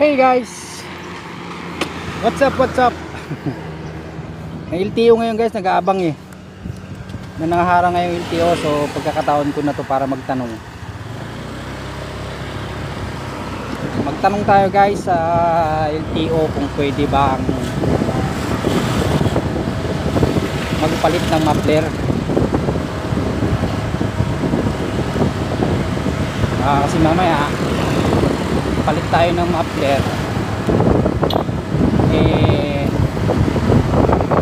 Hey guys! What's up, what's up? May LTO ngayon guys, nag-aabang eh. May nangaharang ngayong LTO so pagkakataon ko na to para magtanong. Magtanong tayo guys sa LTO kung pwede ba ang magpalit ng muffler. Ah, kasi mamaya palit tayo ng muffler. Eh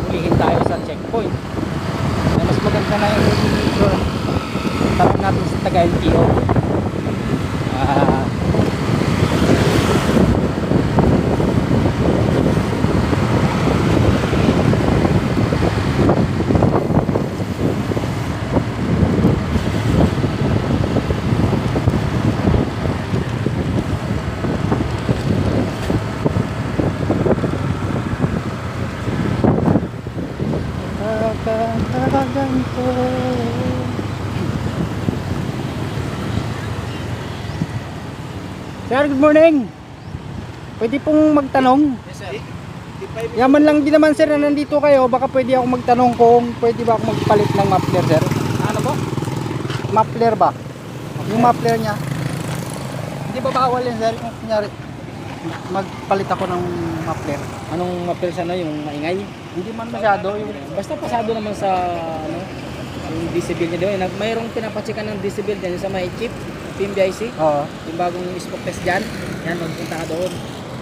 ulihin tayo sa checkpoint. Eh, mas maganda na yung tanong natin sa taga LTO ah Kakatagan ko Sir, good morning. Pwede pong magtanong. Yes, sir. Yaman lang din naman sir na nandito kayo. Baka pwede ako magtanong kung pwede ba ako magpalit ng muffler sir. Ano po? Muffler ba? Yung muffler niya. Hindi ba bawal yan sir? Kung kunyari, magpalit ako ng muffler. Anong mapil sana yung maingay? Hindi man masyado. Yung, Basta pasado naman sa ano, yung decibel niya doon. Mayroong pinapachekan ng decibel dyan sa may chip, PMBIC. oo. Yung bagong smoke test dyan. Yan, magpunta ka doon.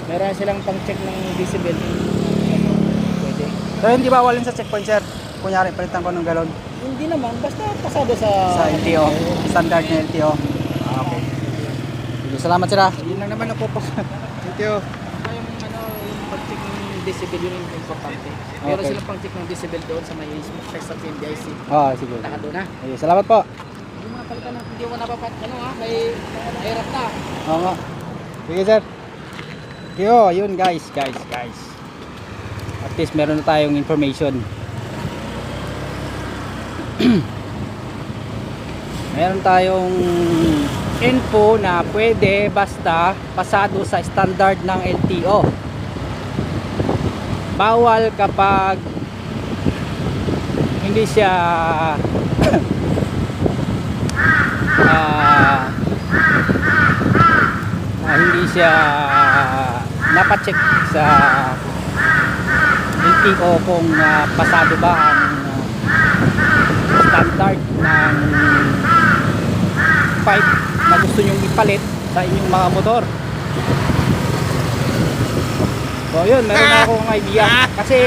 Meron silang pang-check ng decibel. Pwede. So hindi bawal yun sa checkpoint sir. Kunyari, palitan ko ng galon. Hindi naman, basta pasado sa... sa LTO. Standard na LTO. Ah, okay. Salamat sir ah. Yun lang naman ako po. Thank you. Saka yung ano, yung pag-check ng decibel yun yung importante. Meron Okay. silang pang-check ng decibel doon sa may sa PMBIC. Ah, sige. Punta ka doon ha. Sige, salamat po. Yung mga palitan ng hindi mo napapat, ano ha, may hirap na. Oo nga. Sige sir. Yo, yun guys, guys, guys. At least meron na tayong information. meron tayong info na pwede basta pasado sa standard ng LTO. Bawal kapag hindi siya ah na hindi siya napacheck sa LTO kung ah, pasado ba ang standard ng pipe na gusto nyong ipalit sa inyong mga motor. So yun, meron na akong idea. Kasi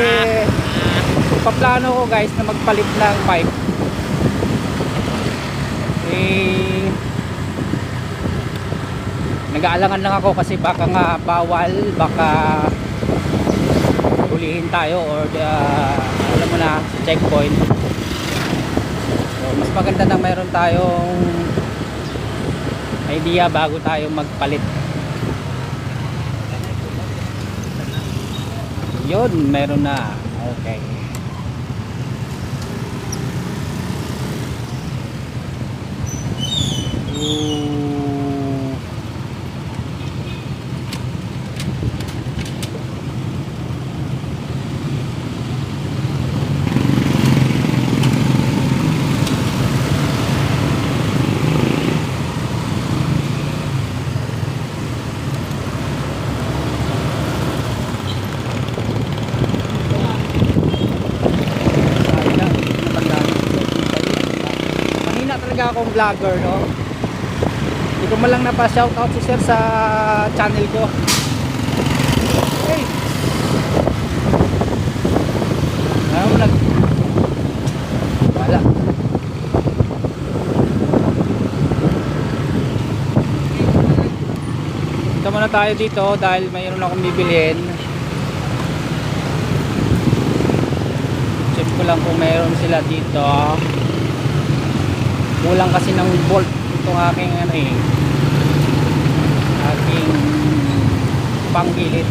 paplano ko guys na magpalit ng pipe. Eh, nag-aalangan lang ako kasi baka nga bawal baka hulihin tayo or uh, alam mo na checkpoint so, mas maganda na mayroon tayong idea bago tayo magpalit. Yun meron na. Okay talaga akong vlogger, no? Hindi ko man lang napa-shoutout si sir sa channel ko. Hey! Ano nag... Wala. Ito muna tayo dito dahil mayroon akong bibilhin. Check ko lang kung mayroon sila dito. Kulang kasi ng bolt itong aking ano eh. Aking panggilid.